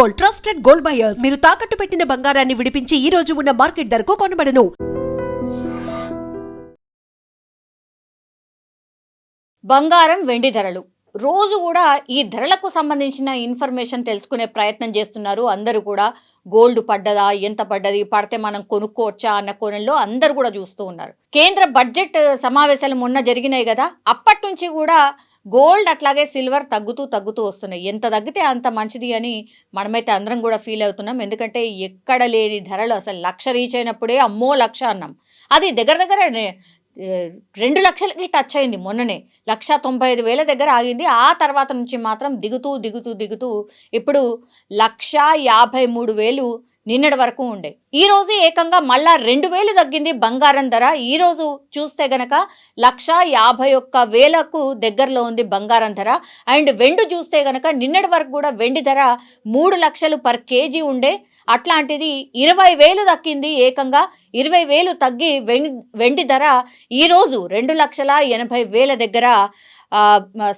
Gold trusted gold buyers. మీరు తాకట్టు పెట్టిన బంగారాన్ని విడిపించి ఈ రోజు ఉన్న మార్కెట్ ధరకు కొనబడను. బంగారం వెండి ధరలు. రోజు కూడా ఈ ధరలకు సంబంధించిన ఇన్ఫర్మేషన్ తెలుసుకునే ప్రయత్నం చేస్తున్నారు. అందరూ కూడా గోల్డ్ పడ్డదా ఎంత పడ్డది పడితే మనం కొనుక్కోవచ్చా అన్న కోణంలో అందరూ కూడా చూస్తూ ఉన్నారు. కేంద్ర బడ్జెట్ సమావేశాలు మొన్న జరిగినాయి కదా. అప్పటి నుంచి కూడా గోల్డ్ అట్లాగే సిల్వర్ తగ్గుతూ తగ్గుతూ వస్తున్నాయి. ఎంత తగ్గితే అంత మంచిది అని మనమైతే అందరం కూడా ఫీల్ అవుతున్నాం. ఎందుకంటే ఎక్కడ లేని ధరలు అసలు లక్ష రీచ్ అయినప్పుడే అమ్మో లక్ష అన్నాం. అది దగ్గర దగ్గర రెండు లక్షలకి టచ్ అయింది మొన్ననే. లక్ష తొంభై ఐదు వేల దగ్గర ఆగింది. ఆ తర్వాత నుంచి మాత్రం దిగుతూ దిగుతూ దిగుతూ ఇప్పుడు లక్ష యాభై మూడు వేలు నిన్నటి వరకు ఉండే. ఈ రోజు ఏకంగా మళ్ళా రెండు వేలు తగ్గింది బంగారం ధర. ఈ రోజు చూస్తే గనక లక్ష యాభై ఒక్క వేలకు దగ్గరలో ఉంది బంగారం ధర. అండ్ వెండి చూస్తే గనక నిన్నటి వరకు కూడా వెండి ధర మూడు లక్షలు పర్ కేజీ ఉండే. అట్లాంటిది ఇరవై వేలు దక్కింది ఏకంగా. ఇరవై వేలు తగ్గి వెండి వెండి ధర ఈరోజు రెండు లక్షల ఎనభై వేల దగ్గర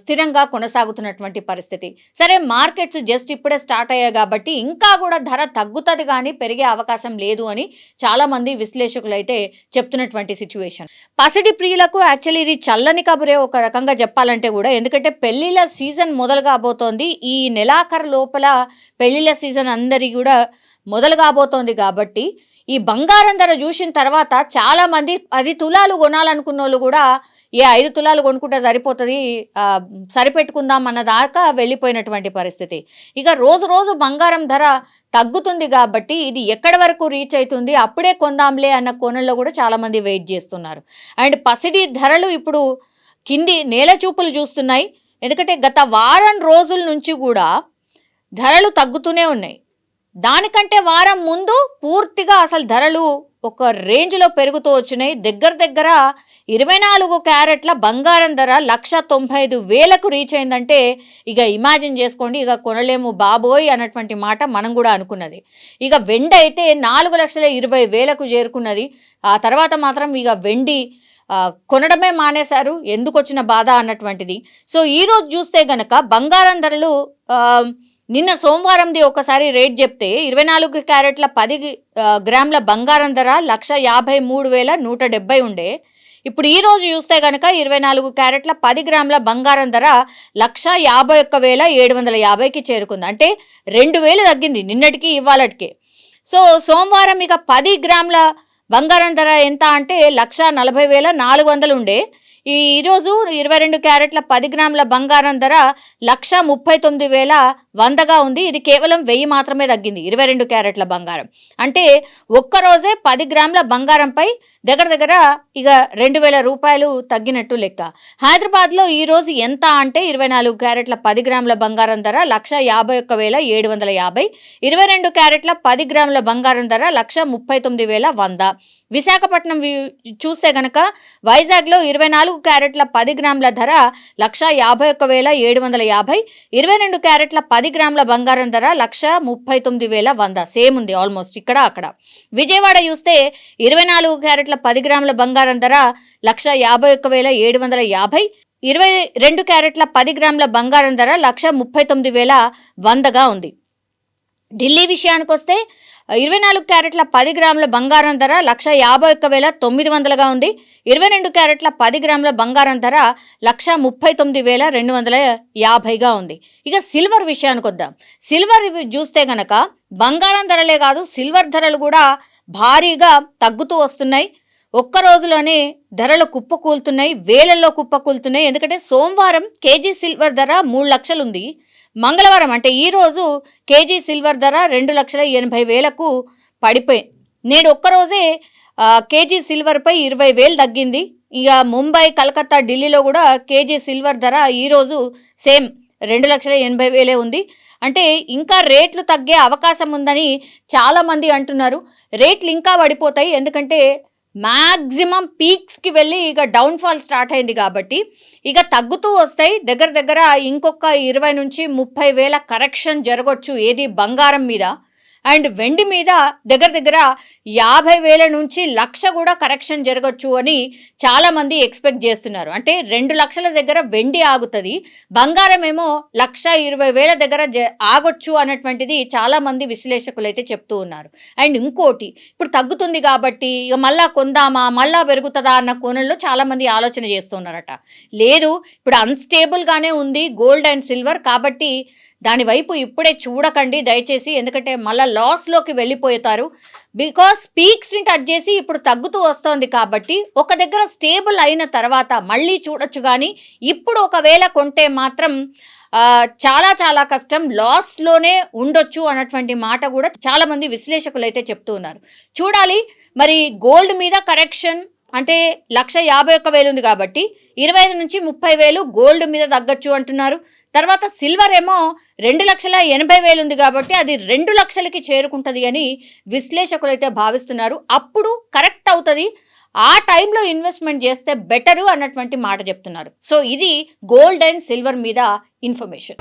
స్థిరంగా కొనసాగుతున్నటువంటి పరిస్థితి. సరే మార్కెట్స్ జస్ట్ ఇప్పుడే స్టార్ట్ అయ్యాయి కాబట్టి ఇంకా కూడా ధర తగ్గుతుంది కానీ పెరిగే అవకాశం లేదు అని చాలామంది విశ్లేషకులు అయితే చెప్తున్నటువంటి సిచ్యువేషన్. పసిడి ప్రియులకు యాక్చువల్లీ ఇది చల్లని కబురే ఒక రకంగా చెప్పాలంటే కూడా. ఎందుకంటే పెళ్ళిళ్ళ సీజన్ మొదలు కాబోతోంది. ఈ నెలాఖరు లోపల పెళ్ళిళ్ళ సీజన్ అందరి కూడా మొదలు కాబోతోంది కాబట్టి ఈ బంగారం ధర చూసిన తర్వాత చాలామంది పది తులాలు కొనాలనుకున్న వాళ్ళు కూడా ఏ ఐదు తులాలు కొనుక్కుంటే సరిపోతుంది సరిపెట్టుకుందాం అన్న దాకా వెళ్ళిపోయినటువంటి పరిస్థితి. ఇక రోజు రోజు బంగారం ధర తగ్గుతుంది కాబట్టి ఇది ఎక్కడి వరకు రీచ్ అవుతుంది అప్పుడే కొందాంలే అన్న కోణంలో కూడా చాలామంది వెయిట్ చేస్తున్నారు. అండ్ పసిడి ధరలు ఇప్పుడు కింది నేల చూపులు చూస్తున్నాయి. ఎందుకంటే గత వారం రోజుల నుంచి కూడా ధరలు తగ్గుతూనే ఉన్నాయి. దానికంటే వారం ముందు పూర్తిగా అసలు ధరలు ఒక రేంజ్లో పెరుగుతూ వచ్చినాయి. దగ్గర దగ్గర ఇరవై నాలుగు క్యారెట్ల బంగారం ధర లక్ష తొంభై ఐదు వేలకు రీచ్ అయిందంటే ఇక ఇమాజిన్ చేసుకోండి ఇక కొనలేము బాబోయ్ అన్నటువంటి మాట మనం కూడా అనుకున్నది. ఇక వెండి అయితే నాలుగు లక్షల ఇరవై వేలకు చేరుకున్నది. ఆ తర్వాత మాత్రం ఇక వెండి కొనడమే మానేశారు. ఎందుకు వచ్చిన బాధ అన్నటువంటిది. సో ఈరోజు చూస్తే గనక బంగారం ధరలు నిన్న సోమవారంది ఒకసారి రేట్ చెప్తే ఇరవై నాలుగు క్యారెట్ల పది గ్రాముల బంగారం ధర లక్ష యాభై మూడు వేల నూట డెబ్బై ఉండే. ఇప్పుడు ఈ రోజు చూస్తే కనుక ఇరవై నాలుగు క్యారెట్ల పది గ్రాముల బంగారం ధర లక్ష యాభై ఒక్క వేల ఏడు వందల యాభైకి చేరుకుంది. అంటే రెండు వేలు తగ్గింది నిన్నటికి ఇవాళటికి సో సోమవారం ఇక పది గ్రాముల బంగారం ధర ఎంత అంటే లక్ష నలభై వేల నాలుగు వందలు ఉండే. ఈరోజు ఇరవై రెండు క్యారెట్ల పది గ్రాముల బంగారం ధర లక్ష ముప్పై తొమ్మిది వేల వందగా ఉంది. ఇది కేవలం వెయ్యి మాత్రమే తగ్గింది ఇరవై రెండు క్యారెట్ల బంగారం. అంటే ఒక్కరోజే పది గ్రాముల బంగారంపై దగ్గర దగ్గర ఇక రెండు వేల రూపాయలు తగ్గినట్టు లెక్క. హైదరాబాద్లో ఈరోజు ఎంత అంటే ఇరవై నాలుగు క్యారెట్ల పది గ్రాముల బంగారం ధర లక్ష యాభై ఒక్క వేల ఏడు వందల యాభై. ఇరవై రెండు క్యారెట్ల పది గ్రాముల బంగారం ధర లక్ష ముప్పై తొమ్మిది వేల వంద. విశాఖపట్నం చూస్తే గనక వైజాగ్లో ఇరవై నాలుగు క్యారెట్ల పది గ్రాముల ధర లక్ష యాభై ఒక్క వేల ఏడు వందల యాభై. ఇరవై రెండు క్యారెట్ల పది గ్రాముల బంగారం ధర లక్ష ముప్పై తొమ్మిది వేల వంద. సేమ్ ఉంది ఆల్మోస్ట్ ఇక్కడ అక్కడ. విజయవాడ చూస్తే ఇరవై నాలుగు క్యారెట్ల పది గ్రాముల బంగారం ధర లక్ష యాభై ఒక్క వేల ఏడు వందల యాభై. ఇరవై రెండు క్యారెట్ల పది గ్రాముల బంగారం ధర లక్ష ముప్పై తొమ్మిది వేల వందగా ఉంది. ఢిల్లీ విషయానికి వస్తే ఇరవై నాలుగు క్యారెట్ల పది గ్రాముల బంగారం ధర లక్ష యాభై ఒక్క వేల తొమ్మిది వందలుగా ఉంది. ఇరవై రెండు క్యారెట్ల పది గ్రాముల బంగారం ధర లక్ష ముప్పై తొమ్మిది వేల రెండు వందల యాభైగా ఉంది. ఇక సిల్వర్ విషయానికి వద్దాం. సిల్వర్ చూస్తే గనక బంగారం ధరలే కాదు సిల్వర్ ధరలు కూడా భారీగా తగ్గుతూ వస్తున్నాయి. ఒక్క రోజులోనే ధరలు కుప్పకూలుతున్నాయి వేలల్లో కుప్పకూలుతున్నాయి. ఎందుకంటే సోమవారం కేజీ సిల్వర్ ధర మూడు లక్షలు ఉంది మంగళవారం అంటే ఈరోజు కేజీ సిల్వర్ ధర రెండు లక్షల ఎనభై వేలకు పడిపోయింది. నేడు ఒక్కరోజే కేజీ సిల్వర్పై ఇరవై వేలు తగ్గింది. ఇక ముంబై కలకత్తా ఢిల్లీలో కూడా కేజీ సిల్వర్ ధర ఈరోజు సేమ్ రెండు లక్షల ఎనభై వేలే ఉంది. అంటే ఇంకా రేట్లు తగ్గే అవకాశం ఉందని చాలామంది అంటున్నారు. రేట్లు ఇంకా పడిపోతాయి. ఎందుకంటే మ్యాక్సిమం పీక్స్కి వెళ్ళి ఇక డౌన్ఫాల్ స్టార్ట్ అయింది కాబట్టి ఇక తగ్గుతూ వస్తాయి. దగ్గర దగ్గర ఇంకొక ఇరవై నుంచి ముప్పై వేల కరెక్షన్ జరగవచ్చు ఏది బంగారం మీద. అండ్ వెండి మీద దగ్గర దగ్గర యాభై వేల నుంచి లక్ష కూడా కరెక్షన్ జరగచ్చు అని చాలామంది ఎక్స్పెక్ట్ చేస్తున్నారు. అంటే రెండు లక్షల దగ్గర వెండి ఆగుతుంది. బంగారం ఏమో లక్ష ఇరవై వేల దగ్గర జ- ఆగొచ్చు అన్నటువంటిది చాలామంది విశ్లేషకులు అయితే చెప్తూ ఉన్నారు. అండ్ ఇంకోటి ఇప్పుడు తగ్గుతుంది కాబట్టి ఇక మళ్ళా కొందామా మళ్ళా పెరుగుతుందా అన్న కోణంలో చాలామంది ఆలోచన చేస్తున్నారట లేదు ఇప్పుడు అన్స్టేబుల్గానే ఉంది గోల్డ్ అండ్ సిల్వర్ కాబట్టి దాని వైపు ఇప్పుడే చూడకండి దయచేసి. ఎందుకంటే మళ్ళీ లాస్లోకి వెళ్ళిపోతారు. బికాస్ పీక్స్ని టచ్ చేసి ఇప్పుడు తగ్గుతూ వస్తోంది కాబట్టి ఒక దగ్గర స్టేబుల్ అయిన తర్వాత మళ్ళీ చూడొచ్చు కానీ ఇప్పుడు ఒకవేళ కొంటే మాత్రం చాలా చాలా కష్టం. లాస్లోనే ఉండొచ్చు అన్నటువంటి మాట కూడా చాలామంది విశ్లేషకులు అయితే చెప్తూ ఉన్నారు. చూడాలి. మరి గోల్డ్ మీద కరెక్షన్ అంటే లక్ష యాభై ఒక్క వేలు ఉంది కాబట్టి ఇరవై ఐదు నుంచి ముప్పై వేలు గోల్డ్ మీద తగ్గొచ్చు అంటున్నారు. తర్వాత సిల్వర్ ఏమో రెండు లక్షల ఎనభై వేలు ఉంది కాబట్టి అది రెండు లక్షలకి చేరుకుంటుంది అని విశ్లేషకులు అయితే భావిస్తున్నారు. అప్పుడు కరెక్ట్ అవుతుంది. ఆ టైంలో ఇన్వెస్ట్మెంట్ చేస్తే బెటరు అన్నటువంటి మాట చెప్తున్నారు. సో ఇది గోల్డ్ అండ్ సిల్వర్ మీద ఇన్ఫర్మేషన్.